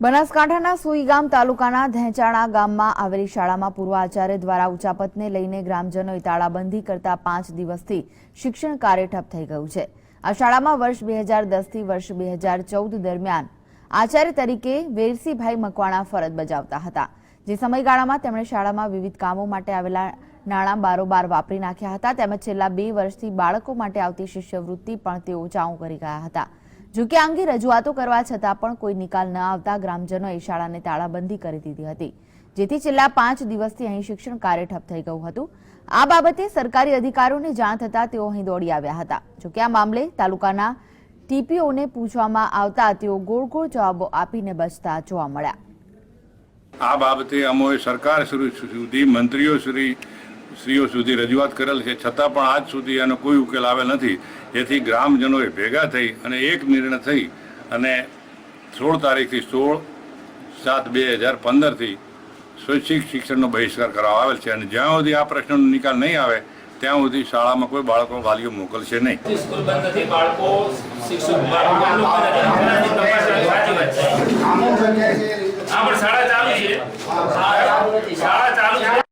બનાસકાંઠાના સુઈગામ તાલુકાના ધેંચાણા ગામમાં આવેલી શાળામાં પૂર્વ આચાર્ય દ્વારા ઉચાપતને લઈને ગ્રામજનોએ તાળાબંધી કરતા પાંચ દિવસથી શિક્ષણ કાર્ય ઠપ થઈ ગયું છે. આ શાળામાં વર્ષ બે હજાર દસથી વર્ષ બે હજાર ચૌદ દરમિયાન આચાર્ય તરીકે વેરસીભાઈ મકવાણા ફરજ બજાવતા હતા. જે સમયગાળામાં તેમણે શાળામાં વિવિધ કામો માટે આવેલા નાણાં બારોબાર વાપરી નાખ્યા હતા, તેમજ છેલ્લા બે વર્ષથી બાળકો માટે આવતી શિષ્યવૃત્તિ પણ તેઓ ચાઉ કરી ગયા હતા. જો કે આ અંગે રજૂઆતો કરવા છતાં પણ કોઈ નિકાલ ન આવતા ગ્રામજનોએ શાળાને તાળાબંધી કરી દીધી હતી, જેથી છેલ્લા પાંચ દિવસથી અહીં શિક્ષણ કાર્ય ઠપ થઈ ગયું હતું. આ બાબતે સરકારી અધિકારીઓને જાણ થતાં તેઓ અહીં દોડી આવ્યા હતા. જો કે આ મામલે તાલુકાના ટીપીઓને પૂછવામાં આવતા તેઓ ગોળ ગોળ જવાબો આપીને બચતા જોવા મળ્યા. આ બાબતે અમોએ સરકાર સુધી, મંત્રીઓ શ્રી શ્રીઓ સુધી રજૂઆત કરેલ છે, છતાં પણ આજ સુધી એનો કોઈ ઉકેલ આવેલ નથી. જેથી ગ્રામજનોએ ભેગા થઈ અને એક નિર્ણય થઈ અને સોળ તારીખથી સોળ સાત બે હજાર પંદરથી સ્વૈચ્છિક શિક્ષણનો બહિષ્કાર કરવામાં આવેલ છે. અને જ્યાં સુધી આ પ્રશ્નનો નિકાલ નહીં આવે, ત્યાં સુધી શાળામાં કોઈ બાળકો વાલીઓ મોકલશે નહીં. શાળા ચાલુ છે. શાળા